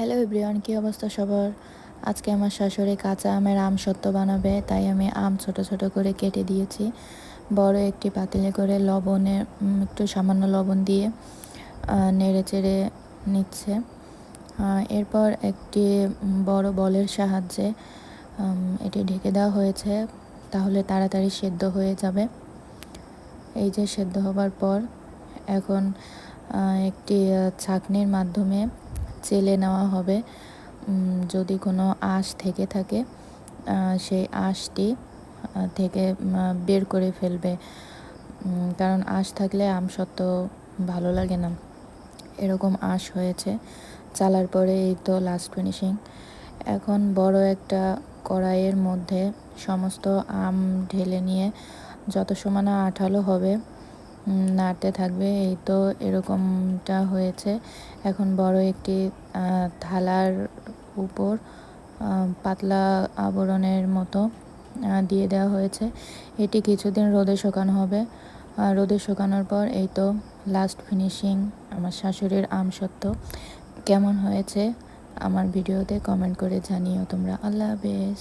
Hello everyone কী অবস্থা সবার? আজকে আমার শাশুড়ি কাঁচা আমের আম সত্য বানাবে, তাই আমি আম ছোট ছোট করে কেটে দিয়েছি। বড় একটি পাতিলে করে লবণে একটু সামান্য লবণ দিয়ে নেড়ে চেড়ে নিচ্ছে। এরপর একটি বড় বলের সাহায্যে এটি ঢেকে দেওয়া হয়েছে, তাহলে তাড়াতাড়ি সেদ্ধ হয়ে যাবে। এই যে সেদ্ধ হবার পর, এখন একটি ছাঁকনির মাধ্যমে চেলে নেওয়া হবে। যদি কোনো আঁশ থেকে থাকে সেই আঁশটি থেকে বের করে ফেলবে। কারণ আঁশ থাকলে আম সত্ত্ব ভালো লাগে না। এরকম আঁশ হয়েছে। চালার পরে এই তো লাস্ট ফিনিশিং এখন বড় একটা কড়াইয়ের মধ্যে সমস্ত আম ঢেলে নিয়ে যত সমানে আঠালো হবে নাড়তে থাকবে, এই তো এরকমটা হয়েছে। এখন বড় একটি থালার উপর পাতলা আবরণের মতো দিয়ে দেওয়া হয়েছে। এটি কিছুদিন রোদে শুকানো হবে। রোদে শুকানোর পর এই তো লাস্ট ফিনিশিং আমার শাশুড়ির আম সত্ত্ব কেমন হয়েছে আমার ভিডিওতে কমেন্ট করে জানিও তোমরা। আল্লাহ হাফেজ।